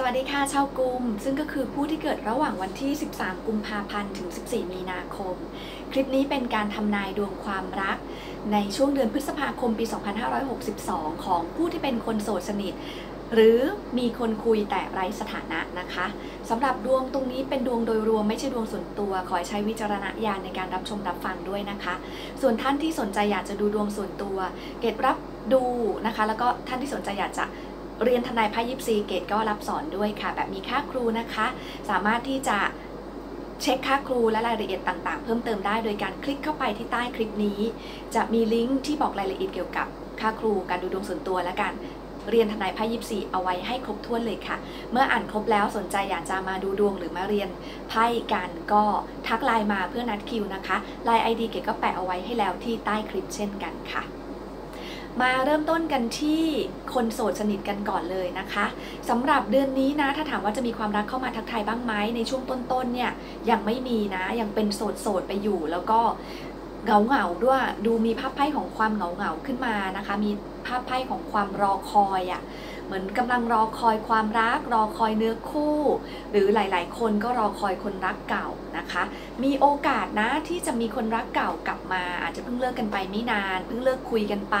สวัสดีค่ะชาวกุม ซึ่งก็คือผู้ที่เกิดระหว่างวันที่ 13 กุมภาพันธ์ ถึง 14 มีนาคม คลิปนี้เป็นการทำนายดวงความรัก ในช่วงเดือนพฤษภาคมปี 2562 ของผู้ที่เป็นคนโสดสนิท หรือมีคนคุยแต่ไร้สถานะนะคะสำหรับดวงตรงนี้เป็นดวงโดยรวมไม่ใช่ดวงส่วนตัว ขอใช้วิจารณญาณในการรับชมรับฟังด้วยนะคะ ส่วนท่านที่สนใจอยากจะดูดวงส่วนตัว เกตรับดูนะคะ แล้วก็ท่านที่สนใจอยากจะ เรียนทนายพ่ยิปซีเกตก็รับสอนด้วยค่ะ แบบมีค่าครูนะคะ สามารถที่จะเช็คค่าครูและรายละเอียดต่างๆ เพิ่มเติมได้โดยการคลิกเข้าไปที่ใต้คลิปนี้ จะมีลิงก์ที่บอกรายละเอียดเกี่ยวกับค่าครูการดูดวงส่วนตัวและการเรียนทนายไพ่ยิปซีเอาไว้ให้ครบถ้วนเลยค่ะ เมื่ออ่านครบแล้วสนใจอยากจะมาดูดวงหรือมาเรียนไพ่กันก็ทักไลน์มาเพื่อนัดคิวนะคะไลน์ไอดีเกตก็แปะเอาไว้ให้แล้วที่ใต้คลิปเช่นกันค่ะ มาเริ่มต้นกันที่คนโสดสนิทกันก่อนเลยนะคะสำหรับเดือนนี้นะ ถ้าถามว่าจะมีความรักเข้ามาทักทายบ้างไหมในช่วงต้นๆเนี่ยยังไม่มีนะ ยังเป็นโสดๆไปอยู่แล้วก็เหงาเหงาๆด้วยดูมีภาพไพ่ของความเหงาเหงาๆขึ้นมานะคะ มีภาพไพ่ของความรอคอยอะ่ะ เหมือนกำลังรอคอยความรัก รอคอยเนื้อคู่ หรือหลาย ๆ คนก็รอคอยคนรักเก่านะคะ มีโอกาสนะที่จะมีคนรักเก่ากลับมา อาจจะเพิ่งเลิกกันไปไม่นาน เพิ่งเลิกคุยกันไป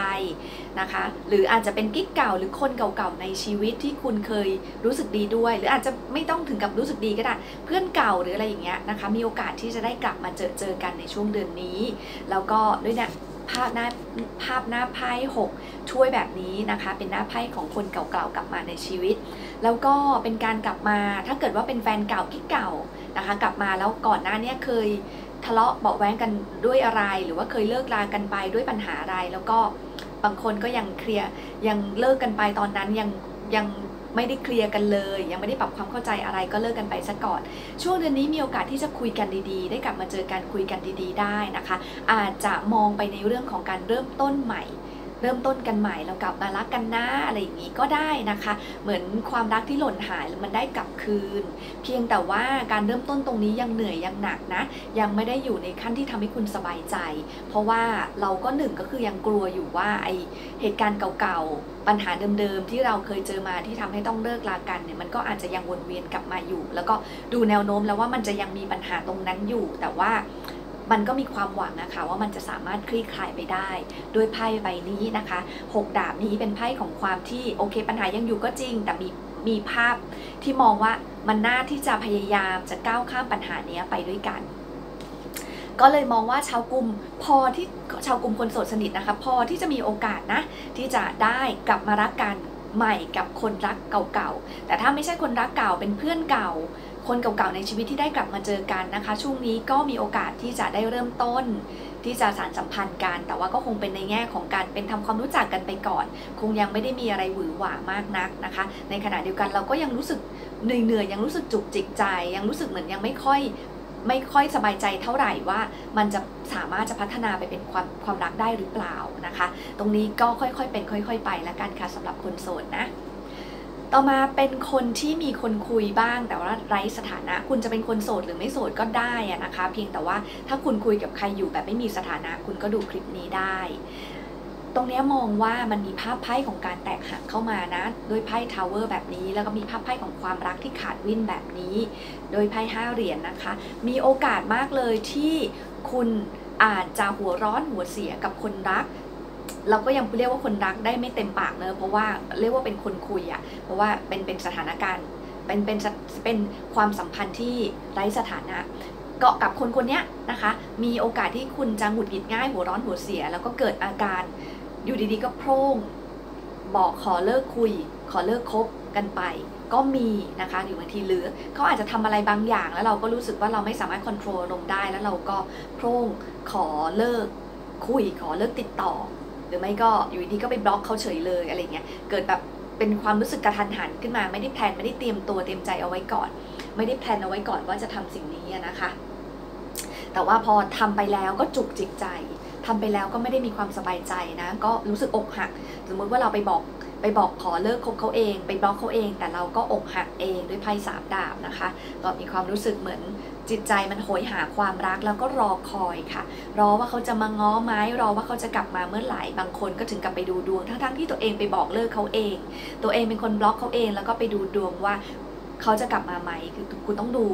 นะคะ หรืออาจจะเป็นกิ๊กเก่าหรือคนเก่าๆในชีวิตที่คุณเคยรู้สึกดีด้วย หรืออาจจะไม่ต้องถึงกับรู้สึกดีก็ได้เพื่อนเก่าหรืออะไรอย่างเงี้ยนะคะ มีโอกาสที่จะได้กลับมาเจอเจอกันในช่วงเดือนนี้ แล้วก็ด้วยเนี่ย ภาพหน้าภาพหน้าไพ่หกช่วยแบบนี้นะคะ เป็นหน้าไพ่ของคนเก่าๆกลับมาในชีวิต แล้วก็เป็นการกลับมาถ้าเกิดว่าเป็นแฟนเก่ากิ๊กเก่านะคะ กลับมาแล้วก่อนหน้านี้เคยทะเลาะเบาแว้งกันด้วยอะไร หรือว่าเคยเลิกลากันไปด้วยปัญหาอะไร แล้วก็บางคนก็ยังเคลียร์ยังเลิกกันไปตอนนั้นยังยัง ไม่ได้เคลียร์กันเลย ยังไม่ได้ปรับความเข้าใจอะไรก็เลิกกันไปซะก่อน ช่วงเดือนนี้มีโอกาสที่จะคุยกันดีๆ ได้กลับมาเจอกันคุยกันดีๆ ได้นะคะ อาจจะมองไปในเรื่องของการเริ่มต้นใหม่ เริ่มต้นกันใหม่แล้วกลับมารักกันนะอะไรอย่างนี้ก็ได้นะคะ เหมือนความรักที่หล่นหายแล้วมันได้กลับคืน เพียงแต่ว่าการเริ่มต้นตรงนี้ยังเหนื่อยยังหนักนะ ยังไม่ได้อยู่ในขั้นที่ทำให้คุณสบายใจ เพราะว่าเราก็หนึ่งก็คือยังกลัวอยู่ว่าไอเหตุการณ์เก่าๆ ปัญหาเดิมๆ ที่เราเคยเจอมาที่ทำให้ต้องเลิกลากันเนี่ยมันก็อาจจะยังวนเวียนกลับมาอยู่ แล้วก็ดูแนวโน้มแล้วว่ามันจะยังมีปัญหาตรงนั้นอยู่ แต่ว่า มันก็มีความหวังนะคะว่ามันจะสามารถคลี่คลายไปได้ด้วยไพ่ใบนี้นะคะหกดาบนี้เป็นไพ่ของความที่โอเค ปัญหายังอยู่ก็จริง แต่มีมีภาพที่มองว่ามันน่าที่จะพยายามจะก้าวข้ามปัญหานี้ไปด้วยกันก็เลยมองว่าชาวกลุ่มพอที่ชาวกลุ่มคนโสดสนิทนะคะ พอที่จะมีโอกาสนะ ที่จะได้กลับมารักกันใหม่กับคนรักเก่าๆแต่ถ้าไม่ใช่คนรักเก่าเป็นเพื่อนเก่า คนเก่าๆในชีวิตที่ได้กลับมาเจอกันนะคะ ช่วงนี้ก็มีโอกาสที่จะได้เริ่มต้น ที่จะสานสัมพันธ์กัน แต่ว่าก็คงเป็นในแง่ของการเป็นทำความรู้จักกันไปก่อน คงยังไม่ได้มีอะไรหวือหวามากนักนะคะ ในขณะเดียวกันเราก็ยังรู้สึกเหนื่อยๆยังรู้สึกจุกจิกใจ ยังรู้สึกเหมือนยังไม่ค่อยไม่ค่อยสบายใจเท่าไหร่ว่ามันจะสามารถจะพัฒนาไปเป็นความความรักได้หรือเปล่านะคะ ตรงนี้ก็ค่อยๆเป็นค่อย ๆ ไปละกันค่ะสำหรับคนโสดนะ ต่อมาเป็นคนที่มีคนคุยบ้าง แต่ว่าไร้สถานะ คุณจะเป็นคนโสดหรือไม่โสดก็ได้นะคะ เพียงแต่ว่าถ้าคุณคุยกับใครอยู่แบบไม่มีสถานะ คุณก็ดูคลิปนี้ได้ ตรงนี้มองว่ามันมีภาพไพ่ของการแตกหักเข้ามานะโดยไพ่ทาวเวอร์แบบนี้ แล้วก็มีภาพไพ่ของความรักที่ขาดวินแบบนี้ โดยไพ่ห้าเหรียญนนะคะ มีโอกาสมากเลยที่คุณอาจจะหัวร้อนหัวเสียกับคนรัก เราก็ยังเรียกว่าคนรักได้ไม่เต็มปากเนอะเพราะว่าเรียกว่าเป็นคนคุยอะเพราะว่าเป็นเป็นสถานการณ์เป็นเป็นเป็นความสัมพันธ์ที่ไร้สถานะเกาะกับคนคนนี้นะคะ มีโอกาสที่คุณจะหงุดหงิดง่ายหัวร้อนหัวเสีย แล้วก็เกิดอาการอยู่ดีๆก็โพร่งบอกขอเลิกคุย ขอเลิกคบกันไป ก็มีนะคะหรือบางทีหรือเขาอาจจะทำอะไรบางอย่าง แล้วเราก็รู้สึกว่าเราไม่สามารถควบคุมอารมณ์ได้ แล้วเราก็โพร่งขอเลิกคุยขอเลิกติดต่อ หรือไม่ก็อยู่ดีก็ไปบล็อกเขาเฉยเลยอะไรเงี้ยเกิดแบบเป็นความรู้สึกกระทันหันขึ้นมาไม่ได้แพลนไม่ได้เตรียมตัวเตรียมใจเอาไว้ก่อน ไม่ได้แพลนเอาไว้ก่อนว่าจะทำสิ่งนี้นะคะ แต่ว่าพอทำไปแล้วก็จุกจิกใจทำไปแล้วก็ไม่ได้มีความสบายใจนะ ก็รู้สึกอกหัก สมมติว่าเราไปบอก ไปบอกขอเลิกคบเขาเอง ไปบล็อกเขาเอง แต่เราก็อกหักเองด้วยไพ่สามดาบนะคะก็มีความรู้สึกเหมือนจิตใจมันโหยหาความรักแล้วก็รอคอยค่ะ รอว่าเขาจะมาง้อไหมรอว่าเขาจะกลับมาเมื่อไหร่บางคนก็ถึงกับไปดูดวง ทั้งๆที่ตัวเองไปบอกเลิกเขาเอง ตัวเองเป็นคนบล็อกเขาเอง แล้วก็ไปดูดวงว่าเขาจะกลับมาไหมคือคุณต้องดู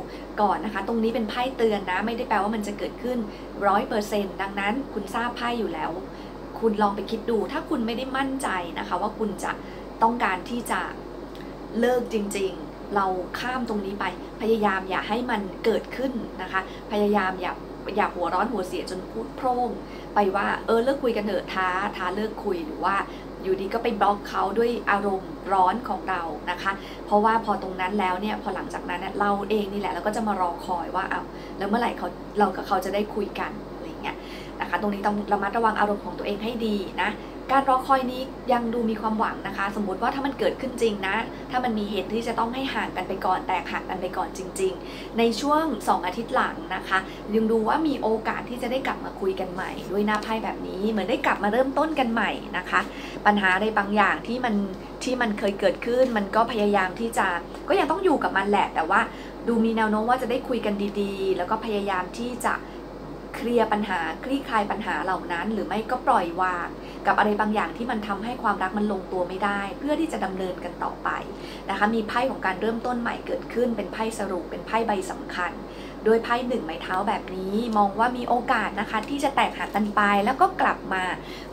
ก่อนนะคะ ตรงนี้เป็นไพ่เตือนนะ ไม่ได้แปลว่ามันจะเกิดขึ้นร้อยเปอร์เซ็นต์ดังนั้นคุณทราบไพ่อยู่แล้ว คุณลองไปคิดดู ถ้าคุณไม่ได้มั่นใจนะคะว่าคุณจะต้องการที่จะเลิกจริงๆ เราข้ามตรงนี้ไป พยายามอย่าให้มันเกิดขึ้นนะคะ พยายามอย่าอย่าหัวร้อนหัวเสียจนพูดโพร่งไปว่าเออเลิกคุยกันเถอะท้าท้าเลิกคุยหรือว่าอยู่ดีก็ไปบล็อกเขาด้วยอารมณ์ร้อนของเรานะคะ เพราะว่าพอตรงนั้นแล้วเนี่ยพอหลังจากนั้นเนเราเองนี่แหละเราก็จะมารอคอยว่าเอาแล้วเมื่อไหร่เขาเรากับเขาจะได้คุยกัน นะคะ ตรงนี้ต้องระมัดระวังอารมณ์ของตัวเองให้ดีนะ การรอคอยนี้ยังดูมีความหวังนะคะ สมมติว่าถ้ามันเกิดขึ้นจริงนะ ถ้ามันมีเหตุที่จะต้องให้ห่างกันไปก่อน แตกหักกันไปก่อนจริง ๆ ในช่วง 2 อาทิตย์หลังนะคะยังดูว่ามีโอกาสที่จะได้กลับมาคุยกันใหม่ ด้วยหน้าไพ่แบบนี้ เหมือนได้กลับมาเริ่มต้นกันใหม่นะคะ ปัญหาอะไรบางอย่างที่มันที่มันเคยเกิดขึ้น มันก็พยายามที่จะก็ยังต้องอยู่กับมันแหละ แต่ว่าดูมีแนวโน้มว่าจะได้คุยกันดี ๆ แล้วก็พยายามที่จะ เคลียร์ปัญหาคลี่คลายปัญหาเหล่านั้น หรือไม่ก็ปล่อยวาง กับอะไรบางอย่างที่มันทำให้ความรักมันลงตัวไม่ได้ เพื่อที่จะดำเนินกันต่อไปนะคะมีไพ่ของการเริ่มต้นใหม่เกิดขึ้น เป็นไพ่สรุปเป็นไพ่ใบสำคัญโดยไพ่หนึ่งไม้เท้าแบบนี้มองว่ามีโอกาสนะคะ ที่จะแตกหักกันไปแล้วก็กลับมา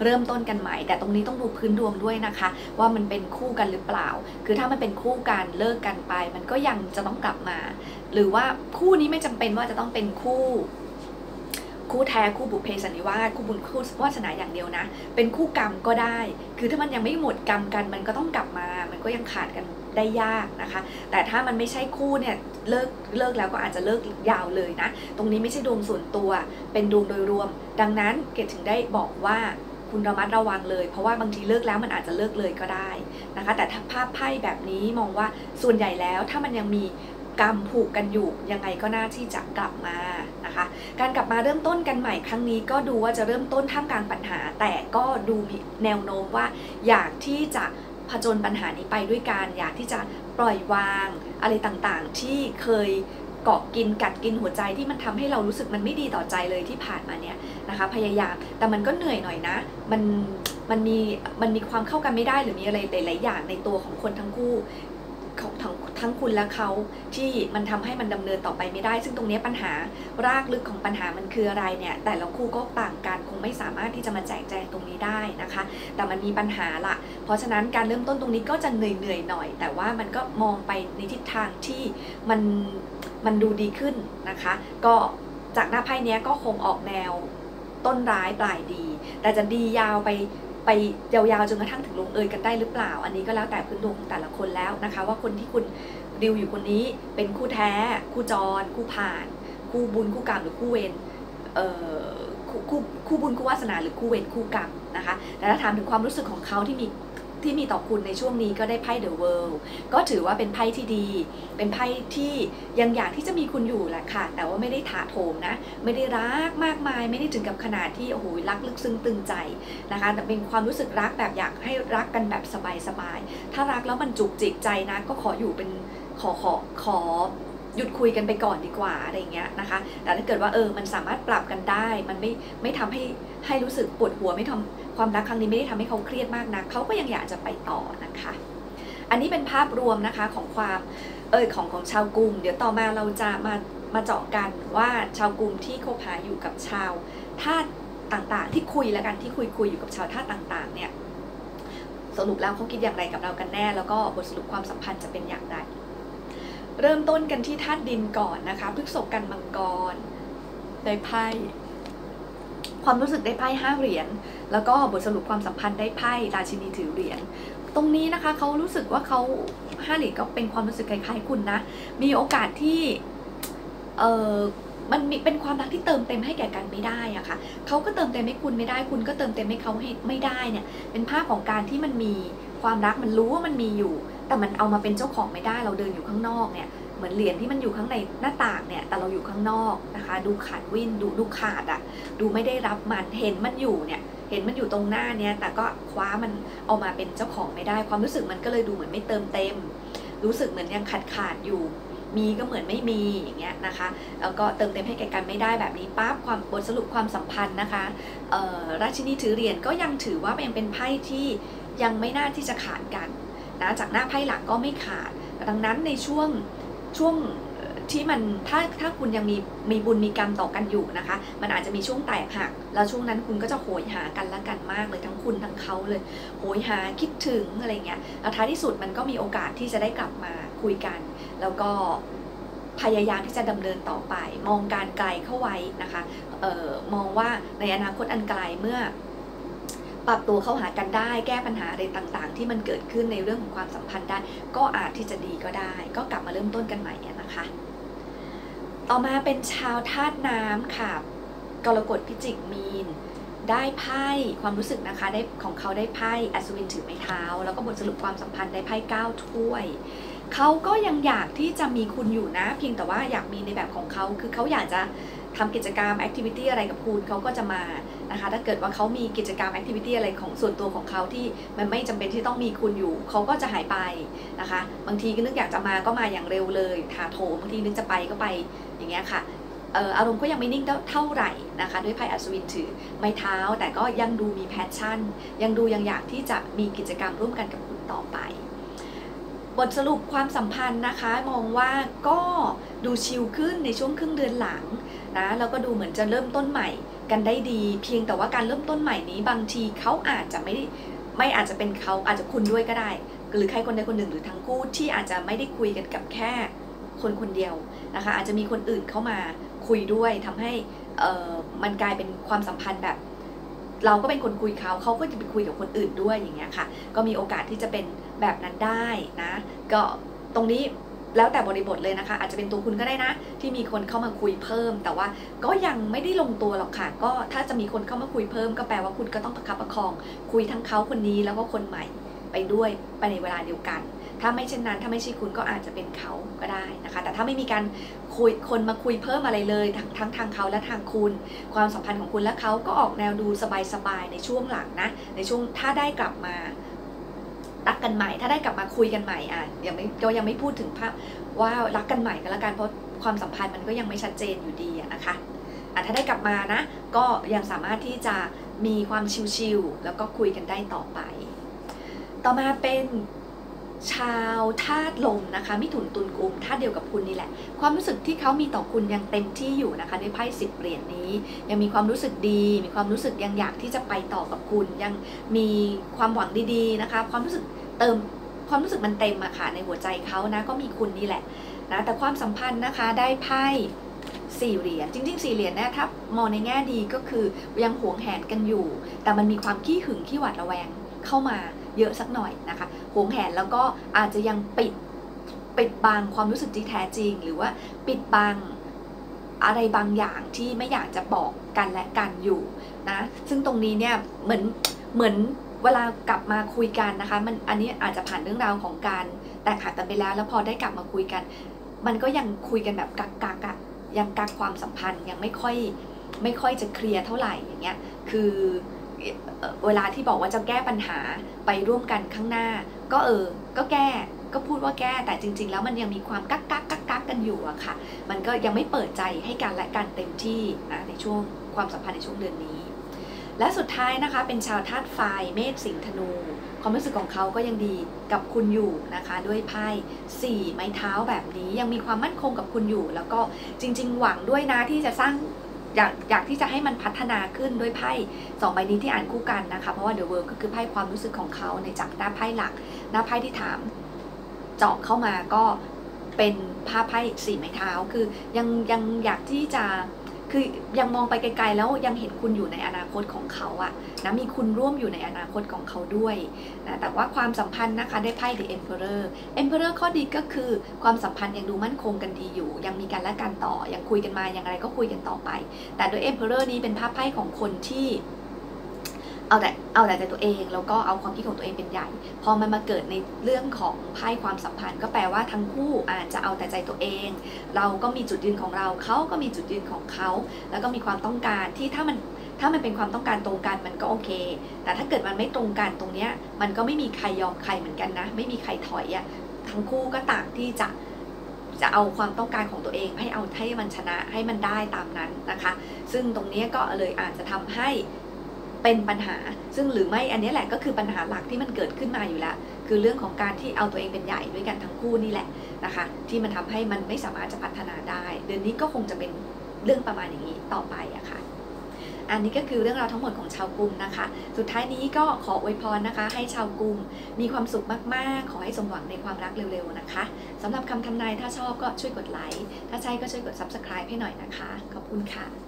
เริ่มต้นกันใหม่ แต่ตรงนี้ต้องดูพื้นดวงด้วยนะคะ ว่ามันเป็นคู่กันหรือเปล่า คือถ้ามันเป็นคู่กันเลิกกันไป มันก็ยังจะต้องกลับมา หรือว่าคู่นี้ไม่จำเป็นว่าจะต้องเป็นคู่ คู่แท้คู่บุพเพสันนิวาสคู่บุญคู่วาสนาอย่างเดียวนะ เป็นคู่กรรมก็ได้ คือถ้ามันยังไม่หมดกรรมกันมันก็ต้องกลับมา มันก็ยังขาดกันได้ยากนะคะ แต่ถ้ามันไม่ใช่คู่เนี่ยเลิกเลิกแล้วก็อาจจะเลิกยาวเลยนะ ตรงนี้ไม่ใช่ดวงส่วนตัว เป็นดวงโดยรวม ดังนั้นเกดถึงได้บอกว่าคุณระมัดระวังเลย เพราะว่าบางทีเลิกแล้วมันอาจจะเลิกเลยก็ได้นะคะ แต่ถ้าภาพไพ่แบบนี้มองว่าส่วนใหญ่แล้วถ้ามันยังมี กรรมผูกกันอยู่ยังไงก็น่าที่จะกลับมานะคะ การกลับมาเริ่มต้นกันใหม่ครั้งนี้ก็ดูว่าจะเริ่มต้นท่ามกลางปัญหา แต่ก็ดูแนวโน้มว่า อยากที่จะผจญปัญหานี้ไปด้วยการอยากที่จะปล่อยวางอะไรต่างๆ ที่เคยเกาะกินกัดกินหัวใจที่มันทำให้เรารู้สึกมันไม่ดีต่อใจเลยที่ผ่านมาเนี่ยนะคะพยายามแต่มันก็เหนื่อยหน่อยนะมันมันมีมันมีความเข้ากันไม่ได้หรือมีอะไรหลายๆอย่างในตัวของคนทั้งคู่ของทั้ง ทั้งคุณและเขาที่มันทำให้มันดำเนินต่อไปไม่ได้ ซึ่งตรงนี้ปัญหารากลึกของปัญหามันคืออะไรเนี่ยแต่ละคู่ก็ต่างกันคงไม่สามารถที่จะมาแจกแจงตรงนี้ได้นะคะ แต่มันมีปัญหาละเพราะฉะนั้นการเริ่มต้นตรงนี้ก็จะเหนื่อยเหนื่อยหน่อย แต่ว่ามันก็มองไปในทิศทางที่มันมันดูดีขึ้นนะคะ ก็จากหน้าไพ่นี้ก็คงออกแนวต้นร้ายปลายดี แต่จะดียาวไป ไปยาวๆจนกระทั่งถึงลงเอยกันได้หรือเปล่า อันนี้ก็แล้วแต่พื้นดวงของแต่ละคนแล้วนะคะ ว่าคนที่คุณดิวอยู่คนนี้เป็นคู่แท้ คู่จร คู่ผ่าน คู่บุญคู่กรรมหรือคู่เวรเอ่อคู่คู่บุญคู่วาสนาหรือคู่เวรคู่กรรมนะคะ แต่ถ้าถามถึงความรู้สึกของเขาที่มี ที่มีต่อคุณในช่วงนี้ก็ได้ไพ่เดอะเวิลด์ก็ถือว่าเป็นไพ่ที่ดี เป็นไพ่ที่ยังอยากที่จะมีคุณอยู่แหละค่ะ แต่ว่าไม่ได้ถาโถมนะ ไม่ได้รักมากมาย ไม่ได้ถึงกับขนาดที่โอ้โหรักลึกซึ้งตึงใจนะคะ แต่เป็นความรู้สึกรักแบบอยากให้รักกันแบบสบายๆ ถ้ารักแล้วมันจุกจิกใจนะก็ขออยู่เป็นขอขอขอ หยุดคุยกันไปก่อนดีกว่าอะไรเงี้ยนะคะ แต่ถ้าเกิดว่าเออมันสามารถปรับกันได้ มันไม่ไม่ทำให้ให้รู้สึกปวดหัวไม่ทำความรักครั้งนี้ไม่ได้ทำให้เขาเครียดมากนะเขาก็ยังอยากจะไปต่อนะคะ อันนี้เป็นภาพรวมนะคะของความเออของของชาวกลุ่ม เดี๋ยวต่อมาเราจะมามาเจาะกันว่าชาวกลุ่มที่คบหาอยู่กับชาวธาต่างๆ ที่คุยแล้วกันที่คุยคุยอยู่กับชาวธาตุต่างๆเนี่ยสรุปแล้วเขาคิดอย่างไรกับเรากันแน่ แล้วก็บทสรุปความสัมพันธ์จะเป็นอย่างไร เริ่มต้นกันที่ธาตุดินก่อนนะคะพฤกษกันมังกรได้ไพ่ความรู้สึกได้ไพ่ห้าเหรียญแล้วก็บทสรุปความสัมพันธ์ได้ไพ่ราชินีถือเหรียญตรงนี้นะคะเขารู้สึกว่าเขาห้าเหรียญก็เป็นความรู้สึกคล้ายๆคุณนะ มีโอกาสที่เออมันมีเป็นความรักที่เติมเต็มให้แก่กันไม่ได้อะค่ะเขาก็เติมเต็มให้คุณไม่ได้ คุณก็เติมเต็มให้เขาให้ไม่ได้เนี่ย เป็นภาพของการที่มันมีความรักมันรู้ว่ามันมีอยู่ แต่มันเอามาเป็นเจ้าของไม่ได้เราเดินอยู่ข้างนอกเนี่ยเหมือนเหรียญที่มันอยู่ข้างในหน้าต่างเนี่ยแต่เราอยู่ข้างนอกนะคะ ดูขาดวินดูดูขาดอะ่ะดูไม่ได้รับมันเห็นมันอยู่เนี่ยเห็นมันอยู่ตรงหน้าเนี่ยแต่ก็คว้ามันเอามาเป็นเจ้าของไม่ได้ ความรู้สึกมันก็เลยดูเหมือนไม่เติมเต็ม รู้สึกเหมือนยังขาดขาดอยู่มีก็เหมือนไม่มีอย่างเงี้ยนะคะแล้วก็เติมเต็มให้แก่กันไม่ได้แบบนี้ปั๊บความบทสรุปความสัมพันธ์นะคะราชินีถือเหรียญก็ยังถือว่ายังเป็นไพ่ที่ยังไม่น่าที่จะขาดกัน นะจากหน้าไพ่หลักก็ไม่ขาด ดังนั้นในช่วงช่วงที่มันถ้าถ้าคุณยังมีมีบุญมีกรรมต่อกันอยู่นะคะ มันอาจจะมีช่วงแตกหัก แล้วช่วงนั้นคุณก็จะโหยหากันและกันมากเลยทั้งคุณทั้งเขาเลย โหยหาคิดถึงอะไรเงี้ยแล้วท้ายที่สุดมันก็มีโอกาสที่จะได้กลับมาคุยกัน แล้วก็พยายามที่จะดำเนินต่อไป มองการไกลเข้าไว้นะคะออมองว่าในอนาคตอันไกลเมื่อ ปรับตัวเข้าหากันได้ แก้ปัญหาอะไรต่างๆ ที่มันเกิดขึ้นในเรื่องของความสัมพันธ์ได้ ก็อาจที่จะดีก็ได้ ก็กลับมาเริ่มต้นกันใหม่นะคะ ต่อมาเป็นชาวธาตุน้ำค่ะกรกฎพิจิกมีน ได้ไพ่ความรู้สึกนะคะได้ของเขาได้ไพ่อัศวินถือไม้เท้า แล้วก็บทสรุปความสัมพันธ์ได้ไพ่เก้าถ้วยเขาก็ยังอยากที่จะมีคุณอยู่นะ เพียงแต่ว่าอยากมีในแบบของเขาคือเขาอยากจะทำกิจกรรมแอคทิวิตี้อะไรกับคุณเขาก็จะมา นะคะ ถ้าเกิดว่าเขามีกิจกรรมแอคทิวิตี้อะไรของส่วนตัวของเขาที่มันไม่จำเป็นที่ต้องมีคุณอยู่ เขาก็จะหายไปนะคะ บางทีนึกอยากจะมาก็มาอย่างเร็วเลยถาโถมบางทีนึกจะไปก็ไปอย่างเงี้ยค่ะเอ่ออารมณ์ก็ยังไม่นิ่งเท่าไหร่นะคะ ด้วยไพ่อัศวินถือไม้เท้า แต่ก็ยังดูมีแพชชั่น ยังดูยังอยากที่จะมีกิจกรรมร่วมกันกับคุณต่อไป บทสรุปความสัมพันธ์นะคะมองว่าก็ดูชิลขึ้นในช่วงครึ่งเดือนหลังนะแล้วก็ดูเหมือนจะเริ่มต้นใหม่ กันได้ดี เพียงแต่ว่าการเริ่มต้นใหม่นี้บางทีเขาอาจจะไม่ได้ไม่อาจจะเป็นเขาอาจจะคุณด้วยก็ได้ หรือใครคนใดคนหนึ่งหรือทั้งคู่ที่อาจจะไม่ได้คุยกันกับแค่คนคนเดียวนะคะอาจจะมีคนอื่นเข้ามาคุยด้วยทำให้มันกลายเป็นความสัมพันธ์แบบ เราก็เป็นคนคุยเขาเขาก็จะไปคุยกับคนอื่นด้วยอย่างเงี้ยค่ะ ก็มีโอกาสที่จะเป็นแบบนั้นได้นะ ก็ตรงนี้ แล้วแต่บริบทเลยนะคะ อาจจะเป็นตัวคุณก็ได้นะ ที่มีคนเข้ามาคุยเพิ่ม แต่ว่าก็ยังไม่ได้ลงตัวหรอกค่ะ ก็ถ้าจะมีคนเข้ามาคุยเพิ่ม ก็แปลว่าคุณก็ต้องประคับประคอง คุยทั้งเขาคนนี้แล้วก็คนใหม่ไปด้วยไปในเวลาเดียวกัน ถ้าไม่เช่นนั้น ถ้าไม่ใช่คุณก็อาจจะเป็นเขาก็ได้นะคะ แต่ถ้าไม่มีการคุยคนมาคุยเพิ่มอะไรเลยทั้งทั้งทางเขาและทางคุณ ความสัมพันธ์ของคุณและเขาก็ออกแนวดูสบายๆในช่วงหลังนะ ในช่วงถ้าได้กลับมา รักกันใหม่ ถ้าได้กลับมาคุยกันใหม่อะยังไม่ก็ยังไม่พูดถึงภาพว่ารักกันใหม่ก็แล้วกันเพราะความสัมพันธ์มันก็ยังไม่ชัดเจนอยู่ดีอะนะคะอะถ้าได้กลับมานะ ก็ยังสามารถที่จะมีความชิลๆแล้วก็คุยกันได้ต่อไป ต่อมาเป็น ชาวธาตุลมนะคะมิถุนตุลกุมธาตุเดียวกับคุณนี่แหละ ความรู้สึกที่เขามีต่อคุณยังเต็มที่อยู่นะคะในไพ่สิบเหรียญนี้ ยังมีความรู้สึกดี มีความรู้สึกยังอยากที่จะไปต่อกับคุณ ยังมีความหวังดีๆนะคะ ความรู้สึกเติมความรู้สึกมันเต็มอะค่ะในหัวใจเขานะก็มีคุณนี่แหละนะแต่ความสัมพันธ์นะคะได้ไพ่สี่เหรียญจริงๆสี่เหรียญเนี่ยถ้ามองในแง่ดีก็คือยังหวงแหนกันอยู่ แต่มันมีความขี้หึงขี้หวาดระแวงเข้ามา เยอะสักหน่อยนะคะหวงแหนแล้วก็อาจจะยังปิดปิดบังความรู้สึกที่แท้จริง หรือว่าปิดบังอะไรบางอย่างที่ไม่อยากจะบอกกันและกันอยู่นะซึ่งตรงนี้เนี่ยเหมือนเหมือนเวลากลับมาคุยกันนะคะ มันอันนี้อาจจะผ่านเรื่องราวของการแตกหักกันไปแล้ว แล้วพอได้กลับมาคุยกัน มันก็ยังคุยกันแบบกักกักอะยังกักความสัมพันธ์ยังไม่ค่อยไม่ค่อยจะเคลียร์เท่าไหร่อย่างเงี้ยคือ เวลาที่บอกว่าจะแก้ปัญหาไปร่วมกันข้างหน้า ก็เออ ก็แก้ก็พูดว่าแก้แต่จริง ๆ แล้วมันยังมีความกักกักกักกักกันอยู่อะค่ะ มันก็ยังไม่เปิดใจให้กันและกันเต็มที่นะในช่วงความสัมพันธ์ในช่วงเดือนนี้ และสุดท้ายนะคะเป็นชาวธาตุไฟเมษสิงห์ธนู ความรู้สึกของเขาก็ยังดีกับคุณอยู่นะคะ ด้วยไพ่สี่ไม้เท้าแบบนี้ยังมีความมั่นคงกับคุณอยู่ แล้วก็จริง ๆ หวังด้วยนะที่จะสร้าง อยากอยากที่จะให้มันพัฒนาขึ้นด้วยไพ่สองใบนี้ที่อ่านคู่กันนะคะ เพราะว่า The World ก็คือไพ่ความรู้สึกของเขาในจากหน้าไพ่หลัก หน้าไพ่ที่ถามเจาะเข้ามาก็เป็นภาพไพ่สี่ไม้เท้าคือยังยังอยากที่จะ คือยังมองไปไกลๆแล้วยังเห็นคุณอยู่ในอนาคตของเขาอะนะมีคุณร่วมอยู่ในอนาคตของเขาด้วยนะแต่ว่าความสัมพันธ์นะคะได้ไพ่ The Emperor Emperor ข้อดีก็คือความสัมพันธ์ยังดูมั่นคงกันดีอยู่ ยังมีกันและกันต่อยังคุยกันมาอย่างไรก็คุยกันต่อไป แต่โดย Emperor นี้เป็นภาพไพ่ของคนที่ เอาแต่เอาแต่ใจตัวเองแล้วก็เอาความคิดของตัวเองเป็นใหญ่ พอมันมาเกิดในเรื่องของไพ่ความสัมพันธ์ ก็แปลว่าทั้งคู่อาจจะเอาแต่ใจตัวเอง เราก็มีจุดยืนของเราเขาก็มีจุดยืนของเขาแล้วก็มีความต้องการที่ถ้ามันถ้ามันเป็นความต้องการตรงกันมันก็โอเค แต่ถ้าเกิดมันไม่ตรงกันตรงเนี้ยมันก็ไม่มีใครยอมใครเหมือนกันนะ ไม่มีใครถอยอะ่ะทั้งคู่ก็ต่างที่จะจะเอาความต้องการของตัวเองให้เอาให้มันชนะให้มันได้ตามนั้นนะคะ ซึ่งตรงนี้ก็เลยอาจจะทำให้ เป็นปัญหา ซึ่งหรือไม่อันนี้แหละก็คือปัญหาหลักที่มันเกิดขึ้นมาอยู่แล้ว คือเรื่องของการที่เอาตัวเองเป็นใหญ่ด้วยกันทั้งคู่นี่แหละนะคะ ที่มันทำให้มันไม่สามารถจะพัฒนาได้ เดือนนี้ก็คงจะเป็นเรื่องประมาณอย่างนี้ต่อไปอะค่ะอันนี้ก็คือเรื่องราวทั้งหมดของชาวกรุมนะคะ สุดท้ายนี้ก็ขออวยพรนะคะ ให้ชาวกรุมมีความสุขมากๆ ขอให้สมหวังในความรักเร็วๆนะคะสำหรับคำทำนายถ้าชอบก็ช่วยกดไลค์ ถ้าใช่ก็ช่วยกด subscribe ให้หน่อยนะคะ ขอบคุณค่ะ